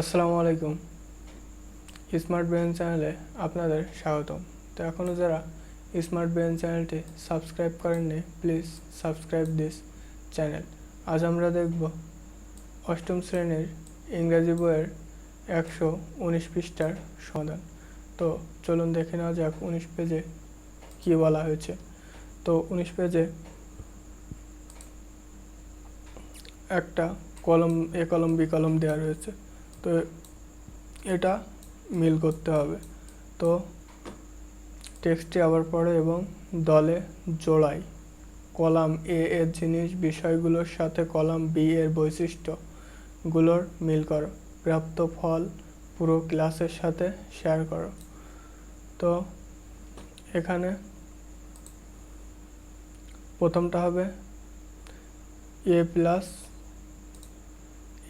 আসসালামু আলাইকুম। Smart brain চ্যানেলে আপনাদের স্বাগতম। তো এখনও যারা স্মার্ট ব্রেন চ্যানেলটি সাবস্ক্রাইব করেননি প্লিজ সাবস্ক্রাইব দিস চ্যানেল আজ আমরা দেখব অষ্টম শ্রেণির ইংরাজি বইয়ের একশো উনিশ পৃষ্ঠার সমাধান। তো চলুন দেখে নেওয়া যাক উনিশ পেজে কী বলা হয়েছে। তো উনিশ পেজে একটা কলম, এ কলম, বি কলম দেওয়া রয়েছে। তো এটা মিল করতে হবে। তো টেক্সটটি আবার পড়ে এবং দলে জোড়াই। কলাম এ এর জিনিস বিষয়গুলোর সাথে কলাম বি এর বৈশিষ্ট্যগুলোর মিল করো। প্রাপ্ত ফল পুরো ক্লাসের সাথে শেয়ার করো। তো এখানে প্রথমটা হবে A plus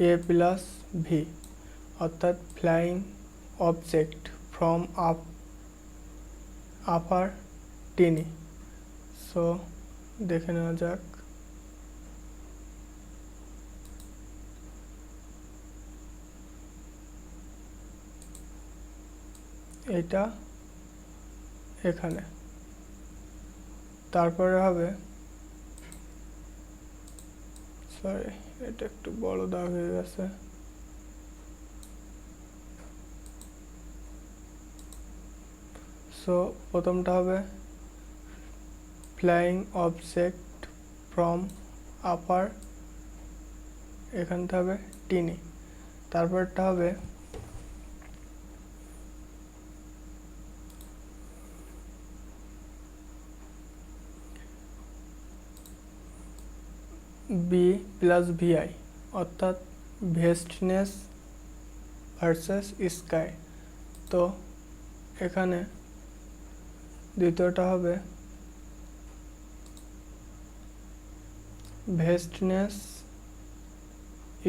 A plus V অর্থাৎ flying object from up, upper tiny. So, দেখে নেওয়া যাক। এটা এখানে। তারপরে হবে, সরি, এটা একটু বড় দাগ হয়ে গেছে। সো প্রথমটা হবে ফ্লাইং অবজেক্ট ফ্রম আপার এখানটা হবে টিনি। তারপরটা হবে বি প্লাস ভিআই অর্থাৎ ভেস্টনেস ভার্সেস স্কাই তো এখানে দ্বিতীয়টা হবে ভেস্টনেস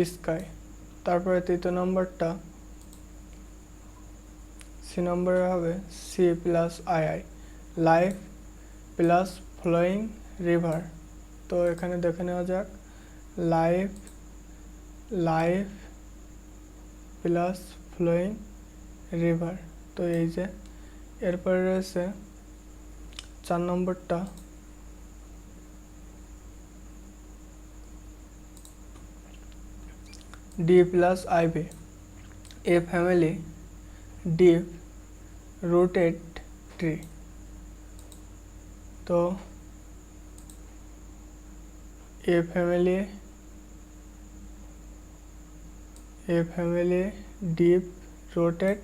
স্কাই। তারপরে তৃতীয় নম্বরটা, সি নম্বরে হবে C plus I I life plus flowing river তো এখানে দেখে নেওয়া যাক life life plus flowing river তো এই যে, এরপরে রয়েছে চার নম্বরটা D plus ivy a family deep rooted tree তো a family a family deep rooted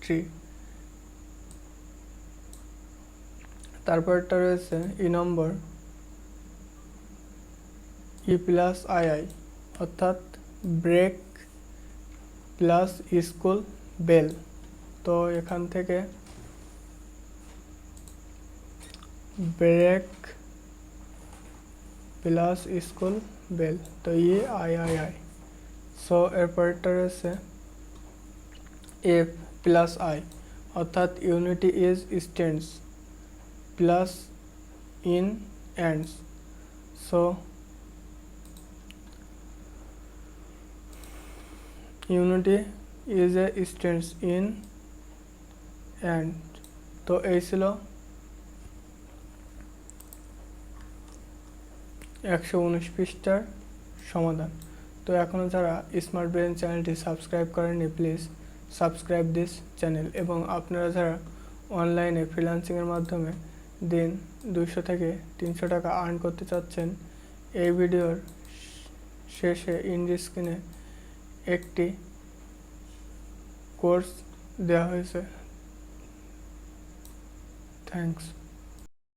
tree তারপরটা রয়েছে E number E plus I I, অর্থাৎ ব্রেক প্লাস স্কুল বেল। তো এখান থেকে ব্রেক প্লাস স্কুল বেল, তো E I I I. So এরপরটা রয়েছে এফ প্লাস আই, অর্থাৎ unity is stands. Plus in ands so unity is a stands in and তো এই ছিল একশো উনিশ পৃষ্ঠার সমাধান। তো এখনও যারা স্মার্ট ব্রেন চ্যানেলটি সাবস্ক্রাইব করেননি, প্লিজ সাবস্ক্রাইব দিস চ্যানেল। এবং আপনারা যারা অনলাইনে ফ্রিলান্সিংয়ের মাধ্যমে দিন দুইশো থেকে তিনশো টাকা আর্ন করতে চাচ্ছেন। এই ভিডিওর শেষে ইন্ডি স্ক্রিনে একটি কোর্স দেওয়া হয়েছে। থ্যাংকস